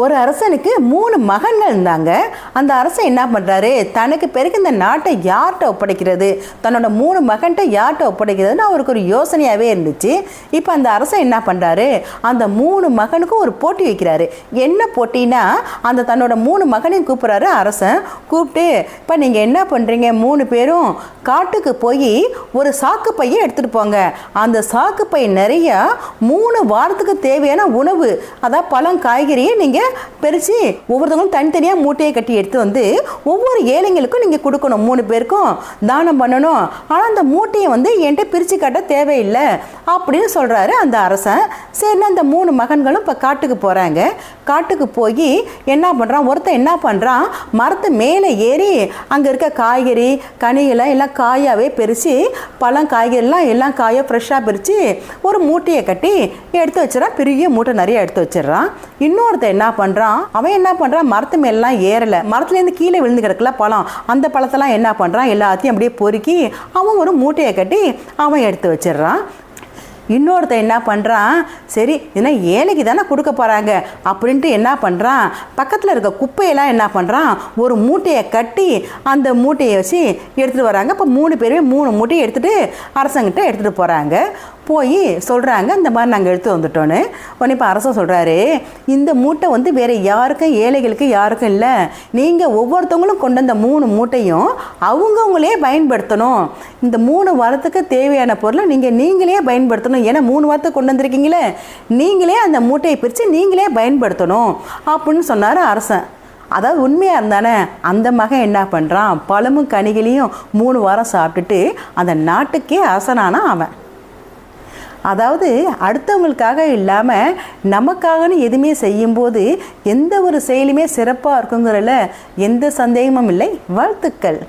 ஒரு அரசனுக்கு மூணு மகன்கள் இருந்தாங்க. அந்த அரசன் என்ன பண்ணுறாரு தனக்கு பிறகு இந்த நாட்டை யார்கிட்ட ஒப்படைக்கிறது? தன்னோட மூணு மகன்கிட்ட யார்கிட்ட ஒப்படைக்கிறதுன்னு அவருக்கு ஒரு யோசனையாகவே இருந்துச்சு. இப்போ அந்த அரசன் என்ன பண்ணுறாரு அந்த மூணு மகனுக்கும் ஒரு போட்டி வைக்கிறாரு. என்ன போட்டினா அந்த தன்னோட மூணு மகனையும் கூப்பிட்றாரு அரசன். கூப்பிட்டு இப்போ நீங்கள் என்ன பண்ணுறீங்க மூணு பேரும் காட்டுக்கு போய் ஒரு சாக்கு பையை எடுத்துகிட்டு போங்க. அந்த சாக்கு பை நிறையா மூணு வாரத்துக்கு தேவையான உணவு அதாவது பழம் காய்கறியை நீங்கள் பிரித்து ஒவ்வொருத்தவங்களும் தனித்தனியாக மூட்டையை கட்டி எடுத்து வந்து ஒவ்வொரு ஏழைங்களுக்கும் நீங்கள் கொடுக்கணும். மூணு பேருக்கும் தானம் பண்ணணும். ஆனால் அந்த மூட்டையை வந்து என்கிட்ட பிரித்து காட்ட தேவையில்லை அப்படின்னு சொல்கிறாரு அந்த அரசன். சரி அந்த மூணு மகன்களும் இப்போ காட்டுக்கு போகிறாங்க காட்டுக்கு போய் என்ன பண்ணுறான் ஒருத்தன் என்ன பண்ணுறான் மரத்து மேலே ஏறி அங்கே இருக்க காய்கறி கனிகளை எல்லாம் காயாகவே பிரித்து பழம் காய்கறிலாம் எல்லாம் காயாக ஃப்ரெஷ்ஷாக பிரித்து ஒரு மூட்டையை கட்டி எடுத்து வச்சிடறான். பெரிய மூட்டை நிறைய எடுத்து வச்சிடுறான். இன்னொருத்தன் என்ன பண்ணுறான் அவன் என்ன பண்ணுறான் மரத்து மேலாம் ஏறலை. மரத்துலேருந்து கீழே விழுந்து கிடக்கல பழம். அந்த பழத்தெல்லாம் என்ன பண்ணுறான் எல்லாத்தையும் அப்படியே பொறுக்கி அவன் ஒரு மூட்டையை கட்டி அவன் எடுத்து வச்சிடுறான். இன்னொருத்தன் என்ன பண்ணுறான் சரி ஏன்னா ஏழைக்கு தானே கொடுக்க போகிறாங்க அப்படின்ட்டு என்ன பண்ணுறான் பக்கத்தில் இருக்க குப்பையெல்லாம் என்ன பண்ணுறான் ஒரு மூட்டையை கட்டி அந்த மூட்டையை வச்சு எடுத்துகிட்டு வராங்க. இப்போ மூணு பேருமே மூணு மூட்டையை எடுத்துகிட்டு அரசங்கிட்ட எடுத்துகிட்டு போகிறாங்க போய் சொல்கிறாங்க இந்த மாதிரி நாங்கள் எடுத்து வந்துட்டோன்னு. உடனே இப்போ அரசன் சொல்கிறாரு இந்த மூட்டை வந்து வேறு யாருக்கும் ஏழைகளுக்கு யாருக்கும் இல்லை. நீங்கள் ஒவ்வொருத்தவங்களும் கொண்டு வந்த மூணு மூட்டையும் அவங்கவுங்களே பயன்படுத்தணும். இந்த மூணு வாரத்துக்கு தேவையான பொருளை நீங்கள் நீங்களே பயன்படுத்தணும். ஏன்னா மூணு வாரத்துக்கு கொண்டு வந்திருக்கீங்களே. நீங்களே அந்த மூட்டையை பிரித்து நீங்களே பயன்படுத்தணும் அப்படின்னு சொன்னார் அரசன் அதாவது உண்மையாக இருந்தானே அந்த மகன் என்ன பண்ணுறான் பழமும் கனிகளையும் மூணு வாரம் சாப்பிட்டுட்டு அந்த நாட்டுக்கே அரசனானா அவன். அதாவது அடுத்தவங்களுக்காக இல்லாமல் நமக்காகன்னு எதுவுமே செய்யும்போது எந்த ஒரு செயலுமே சிறப்பாக இருக்குங்கிறல எந்த சந்தேகமும் இல்லை. வாழ்த்துக்கள்.